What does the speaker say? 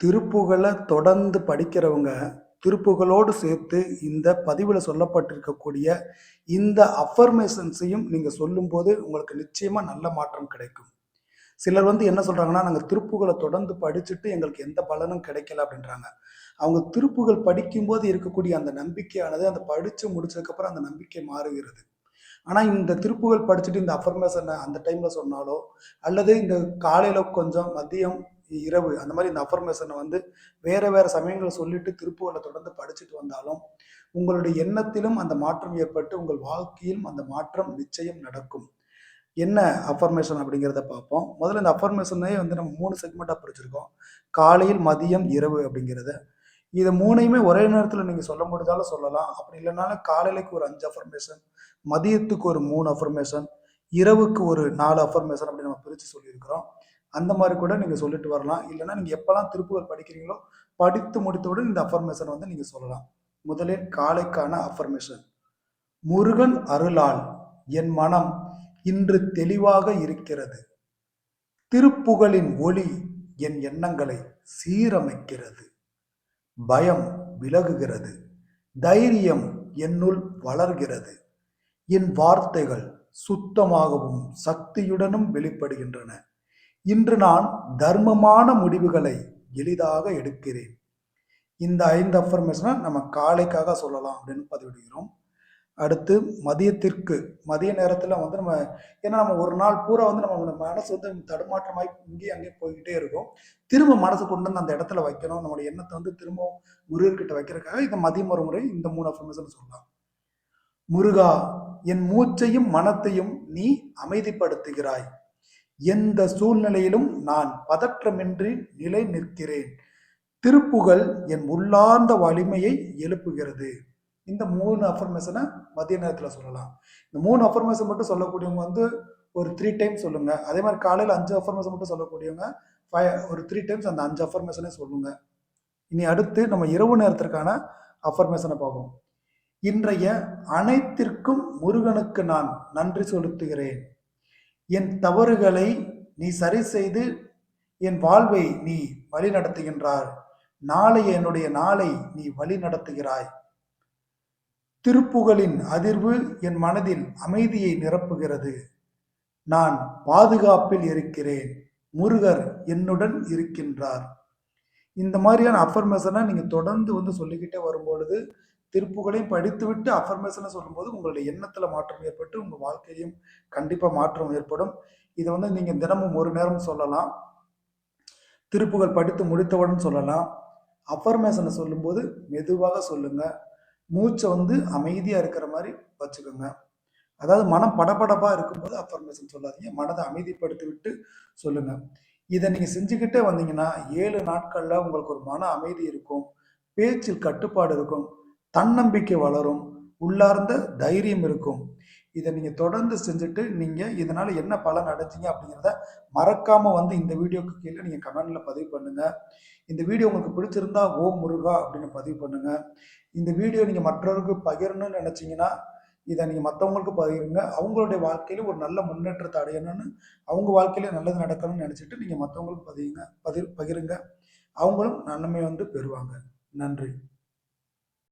திருப்புகழை தொடர்ந்து படிக்கிறவங்க, திருப்புகளோடு சேர்த்து இந்த பதிவில் சொல்லப்பட்டிருக்கக்கூடிய இந்த அஃபர்மேஷன்ஸையும் நீங்கள் சொல்லும்போது, உங்களுக்கு நிச்சயமாக நல்ல மாற்றம் கிடைக்கும். சிலர் வந்து என்ன சொல்கிறாங்கன்னா நாங்கள் திருப்புகளை தொடர்ந்து படிச்சுட்டு எங்களுக்கு எந்த பலனும் கிடைக்கல" அப்படின்றாங்க. அவங்க திருப்புகள் படிக்கும்போது இருக்கக்கூடிய அந்த நம்பிக்கையானது, அந்த படித்து முடிச்சதுக்கப்புறம் அந்த நம்பிக்கை மாறுகிறது. ஆனால் இந்த திருப்புகள் படிச்சுட்டு இந்த அஃபர்மேஷனை அந்த டைமில் சொன்னாலோ, அல்லது இந்த காலையில் கொஞ்சம், மதியம், இரவு அந்த மாதிரி இந்த அஃபர்மேஷனை வந்து வேற வேற சமயங்களை சொல்லிட்டு திருப்புகழ தொடர்ந்து படிச்சுட்டு வந்தாலும், உங்களுடைய எண்ணத்திலும் அந்த மாற்றம் ஏற்பட்டு, உங்கள் வாழ்க்கையிலும் அந்த மாற்றம் நிச்சயம் நடக்கும். என்ன அஃபர்மேஷன் அப்படிங்கிறத பார்ப்போம். முதல்ல இந்த அஃபர்மேஷனே வந்து நம்ம மூணு செக்மெண்ட்டாக படிச்சிருக்கோம் காலையில், மதியம், இரவு அப்படிங்கிறத. இதை மூணையுமே ஒரே நேரத்தில் நீங்கள் சொல்ல முடிஞ்சாலும் சொல்லலாம். அப்படி இல்லைனாலும் காலையிலைக்கு ஒரு அஞ்சு அஃபர்மேஷன், மதியத்துக்கு ஒரு மூணு அஃபர்மேஷன், இரவுக்கு ஒரு நாலு அஃபர்மேஷன் அப்படி நம்ம பிரித்து சொல்லியிருக்கிறோம். அந்த மாதிரி கூட நீங்க சொல்லிட்டு வரலாம். இல்லைன்னா நீங்க எப்போல்லாம் திருப்புகழ் படிக்கிறீங்களோ, படித்து முடித்தவுடன் இந்த அஃபர்மேஷனை வந்து நீங்க சொல்லலாம். முதலில் காலைக்கான அஃபர்மேஷன். முருகன் அருளால் என் மனம் இன்று தெளிவாக இருக்கிறது. திருப்புகழின் ஒளி என் எண்ணங்களை சீரமைக்கிறது. பயம் விலகுகிறது. தைரியம் என்னுள் வளர்கிறது. என் வார்த்தைகள் சுத்தமாகவும், சக்தியுடனும் வெளிப்படுகின்றன. இன்று நான் தர்மமான முடிவுகளை எளிதாக எடுக்கிறேன். இந்த ஐந்து அஃபர்மேஷனை நம்ம காலைக்காக சொல்லலாம் அப்படின்னு பதிவிடுகிறோம். அடுத்து மதியத்திற்கு மதிய நேரத்தில் வந்து நம்ம ஏன்னா நம்ம ஒரு நாள் பூரா வந்து நம்ம மனசு வந்து தடுமாற்றமாய் இங்கேயும் அங்கேயும் போய்கிட்டே இருக்கும். திரும்ப மனசு கொண்டு வந்து அந்த இடத்துல வைக்கணும். நம்மளுடைய எண்ணத்தை வந்து திரும்பவும் முருகர்கிட்ட வைக்கிறதுக்காக இந்த மதியம் ஒரு முறை இந்த மூணு அஃபர்மேஷன் சொல்லலாம். முருகா! என் மூச்சையும், மனத்தையும் நீ அமைதிப்படுத்துகிறாய். எந்த சூழ்நிலையிலும் நான் பதற்றமின்றி நிலை நிற்கிறேன். திருப்புகழ் என் உள்ளார்ந்த வலிமையை எழுப்புகிறது. இந்த மூணு அஃபர்மேஷனை மதிய நேரத்தில் சொல்லலாம். இந்த மூணு அஃபர்மேஷன் மட்டும் சொல்லக்கூடியவங்க வந்து ஒரு த்ரீ டைம் சொல்லுங்க. அதே மாதிரி காலையில் அஞ்சு அஃபர்மேஷன் மட்டும் சொல்லக்கூடியவங்க, ஃபைவ் ஒரு த்ரீ டைம்ஸ் அந்த அஞ்சு அஃபர்மேஷனே சொல்லுங்க. இனி அடுத்து நம்ம இரவு நேரத்திற்கான அஃபர்மேஷனை பார்ப்போம். இன்றைய அனைத்திற்கும் முருகனுக்கு நான் நன்றி செலுத்துகிறேன். என் தவறுகளை நீ சரி செய்து என் வாழ்வை நீ வழி நடத்துகின்றார் நாளை என்னுடைய நாளை நீ வழி நடத்துகிறாய் திருப்புகழின் அதிர்வு என் மனதில் அமைதியை நிரப்புகிறது. நான் பாதுகாப்பில் இருக்கிறேன். முருகர் என்னுடன் இருக்கின்றார். இந்த மாதிரியான அஃபர்மேஷனை நீங்கள் தொடர்ந்து வந்து சொல்லிக்கிட்டே வரும்பொழுது, திருப்புகளையும் படித்துவிட்டு அஃபர்மேஷனை சொல்லும்போது, உங்களுடைய எண்ணத்தில் மாற்றம் ஏற்பட்டு, உங்கள் வாழ்க்கையும் கண்டிப்பாக மாற்றம் ஏற்படும். இதை வந்து நீங்கள் தினமும் ஒரு நேரம் சொல்லலாம். திருப்புகழ் படித்து முடித்தவுடன் சொல்லலாம். அஃபர்மேஷனை சொல்லும்போது மெதுவாக சொல்லுங்கள் மூச்சை வந்து அமைதியாக இருக்கிற மாதிரி வச்சுக்கோங்க. அதாவது மனம் படபடப்பாக இருக்கும்போது அஃபர்மேஷன் சொல்லாதீங்க. மனதை அமைதிப்படுத்தி விட்டு சொல்லுங்கள் இதை நீங்கள் செஞ்சுக்கிட்டே வந்தீங்கன்னா, ஏழு நாட்களில் உங்களுக்கு ஒரு மன அமைதி இருக்கும். பேச்சில் கட்டுப்பாடு இருக்கும். தன்னம்பிக்கை வளரும். உள்ளார்ந்த தைரியம் இருக்கும். இதை நீங்கள் தொடர்ந்து செஞ்சுட்டு, நீங்கள் இதனால் என்ன பலன் அடைச்சிங்க அப்படிங்கிறத மறக்காமல் வந்து இந்த வீடியோக்கு கீழே நீங்கள் கமெண்டில் பதிவு பண்ணுங்கள் இந்த வீடியோ உங்களுக்கு பிடிச்சிருந்தா ஓம் முருகா அப்படின்னு பதிவு பண்ணுங்கள் இந்த வீடியோ நீங்கள் மற்றவருக்கு பகிரணும்னு நினச்சிங்கன்னா இதை நீங்கள் மற்றவங்களுக்கு பகிருங்க. அவங்களுடைய வாழ்க்கையில ஒரு நல்ல முன்னேற்றத்தை அடையணும்னு, அவங்க வாழ்க்கையில நல்லது நடக்கணும்னு நினச்சிட்டு நீங்கள் மற்றவங்களுக்கு பதியுங்க பதிர் பகிருங்க. அவங்களும் நன்மை வந்து பெறுவாங்க. நன்றி.